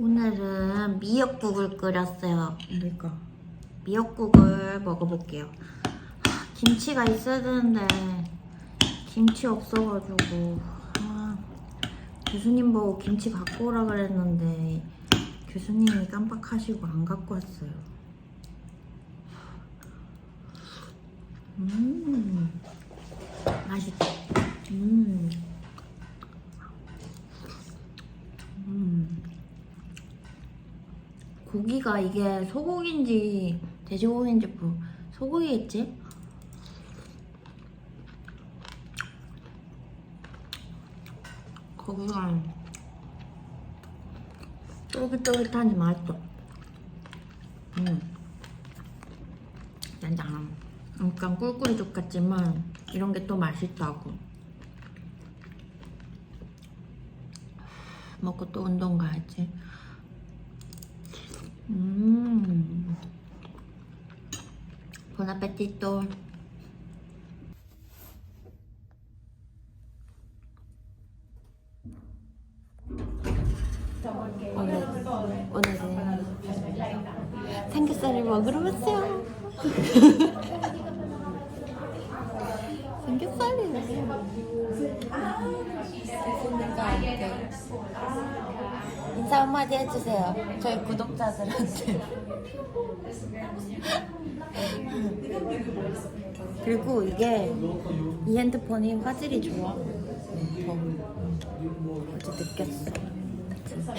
오늘은 미역국을 끓였어요. 그러니까 미역국을 먹어볼게요. 하, 김치가 있어야 되는데 김치 없어가지고 아, 교수님 보고 김치 갖고 오라 그랬는데 교수님이 깜빡하시고 안 갖고 왔어요. 음 맛있다. 음. 음. 고기가 이게 소고기인지 돼지고기인지 뭐 소고기겠지? 고기가 쫄깃쫄깃하니 맛있어. 음. 짠짠. 약간 꿀꿀이죽 같지만 이런 게 또 맛있다고. 먹고 또 운동 가야지. 음. 보나페티또. 오늘, 오늘은 삼겹살을 먹으러 왔어요. 삼겹살이네. 인사 한마디 해주세요. 저희 구독자들한테. 그리고 이게 이 핸드폰이 화질이 좋아. 더 어제 느꼈어. 진짜.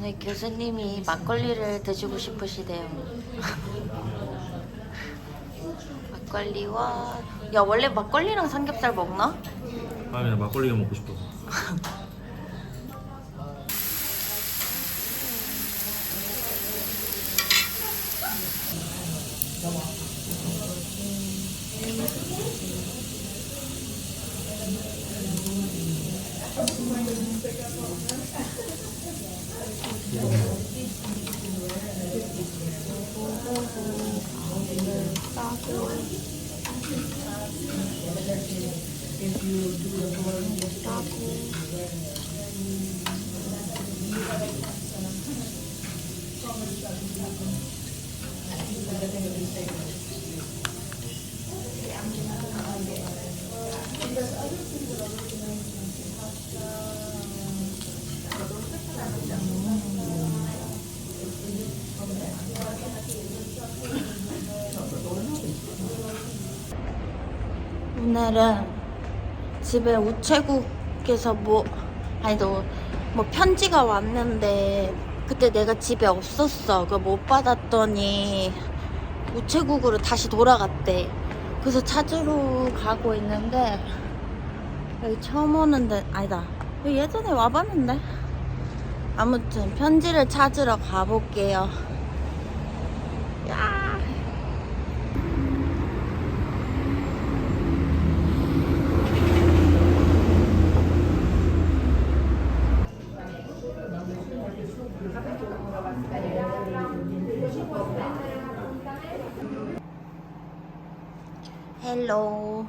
네, 교수님이 막걸리를 드시고 싶으시대요. 막걸리와 야 원래 막걸리랑 삼겹살 먹나? 아 그냥 막걸리가 먹고 싶어서 오늘은 집에 우체국에서 뭐 아니 너 뭐 편지가 왔는데 그때 내가 집에 없었어. 그거 못 받았더니 우체국으로 다시 돌아갔대. 그래서 찾으러 가고 있는데 여기 처음 오는데 아니다. 여기 예전에 와봤는데 아무튼 편지를 찾으러 가볼게요. 야. 헬로.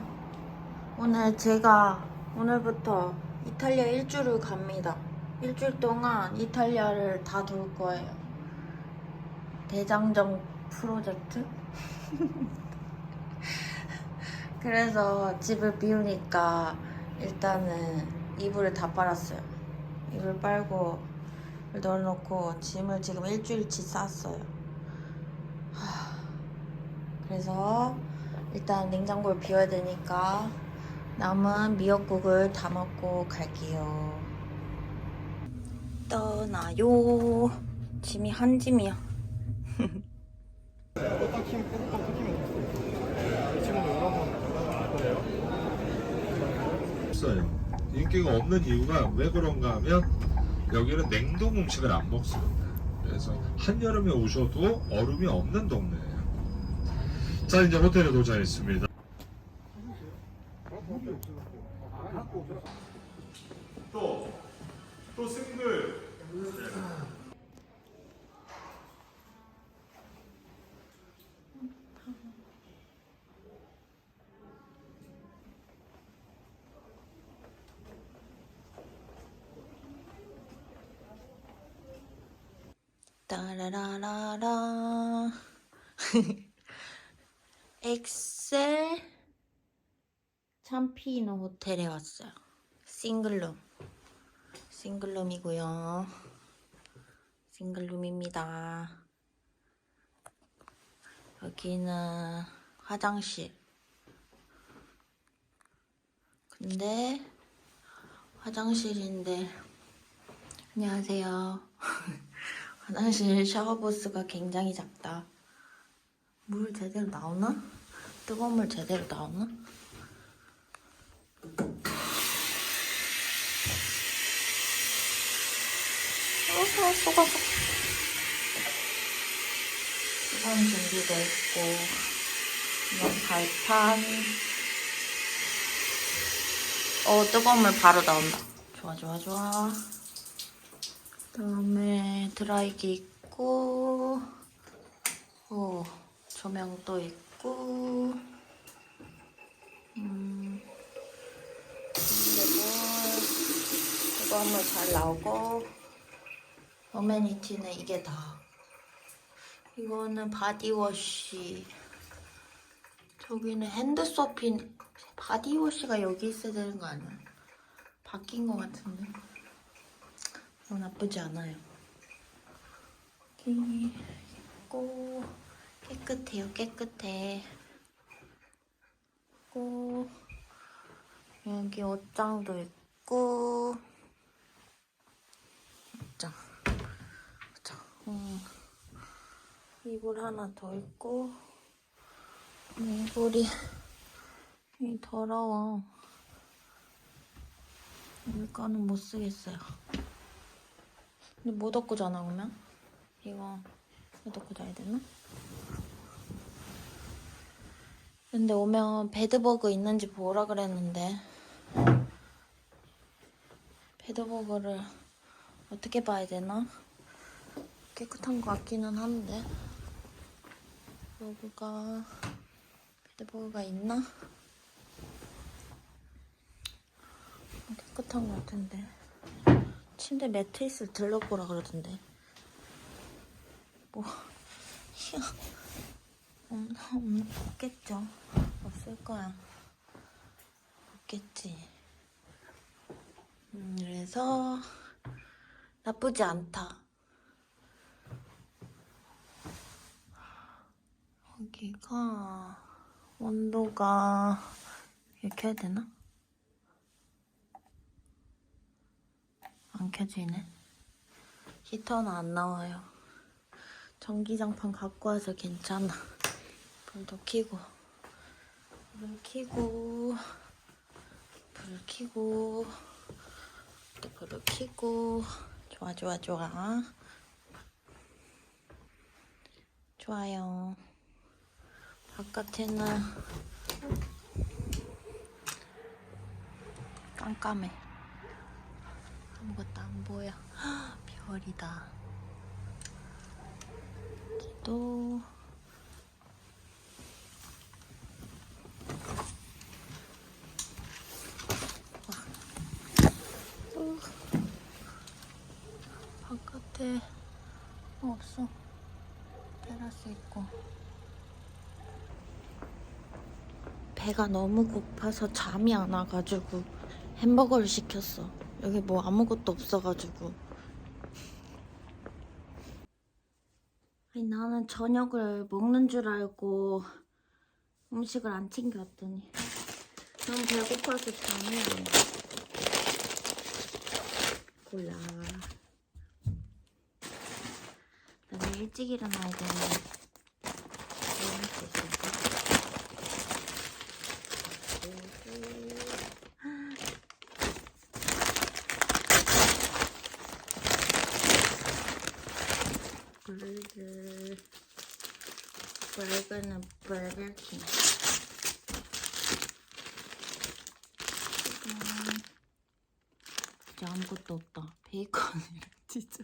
오늘 제가 오늘부터 이탈리아 일주를 갑니다. 일주일 동안 이탈리아를 다 돌 거예요. 대장정 프로젝트? 그래서 집을 비우니까 일단은 이불을 다 빨았어요. 이불 빨고 넣어놓고 짐을 지금 일주일치 쌌어요. 하, 그래서 일단 냉장고를 비워야 되니까 남은 미역국을 다 먹고 갈게요. 떠나요. 짐이 한 짐이야. 없어요 인기가 없는 이유가 왜 그런가 하면 여기는 냉동 음식을 안 먹습니다 그래서 한여름에 오셔도 얼음이 없는 동네예요 자 이제 호텔에 도착했습니다. 또, 또 승글. 라라라라 엑셀 참피노 호텔에 왔어요. 싱글룸. 싱글룸이고요. 싱글룸입니다. 여기는 화장실. 근데 화장실인데 안녕하세요. 화장실 샤워부스가 굉장히 작다. 물 제대로 나오나? 뜨거운 물 제대로 나오나? 어, 쏟아서. 수건 준비돼 있고, 이건 발판. 어, 뜨거운 물 바로 나온다. 좋아, 좋아, 좋아. 그 다음에 드라이기 있고, 어, 조명도 있고, 음, 그리고 뜨거운 물잘 나오고, 어메니티는 이게 다. 이거는 바디워시. 저기는 핸드소핀. 바디워시가 여기 있어야 되는 거 아니야? 바뀐 거 같은데. 어, 나쁘지 않아요. 여기 있고 깨끗해요. 깨끗해. 있고 여기 옷장도 있고 옷장. 옷장. 음. 이불 하나 더 있고 이불이 이 더러워. 이거는 못 쓰겠어요. 근데 못 얻고 자나 그러면? 이거 못 얻고 자야 되나? 근데 오면 배드버그 있는지 보라 그랬는데 배드버그를 어떻게 봐야 되나? 깨끗한 것 같기는 한데 버그가 배드버그가 있나? 깨끗한 것 같은데 침대 매트리스를 들러보라 그러던데. 뭐. 없, 없, 없겠죠. 없을 거야. 없겠지. 음, 그래서, 나쁘지 않다. 여기가, 온도가, 이렇게 해야 되나? 안 켜지네. 히터는 안 나와요. 전기장판 갖고 와서 괜찮아. 불도 켜고, 불 켜고, 불 켜고, 또 불을 켜고. 좋아, 좋아, 좋아. 좋아요. 바깥에는 깜깜해. 아무것도 안 보여. 헉, 별이다. 또또 바깥에 어, 없어. 테라스 있고. 배가 너무 고파서 잠이 안 와가지고 햄버거를 시켰어. 여기 뭐 아무것도 없어가지고. 아니, 나는 저녁을 먹는 줄 알고 음식을 안 챙겨왔더니 너무 배고파서 잠이 안 와. 골라. 나는 일찍 일어나야 되는데 일어날 수 있을까? 버거 버거는 버거킹 음, 진짜 아무것도 없다 베이컨이랑 치즈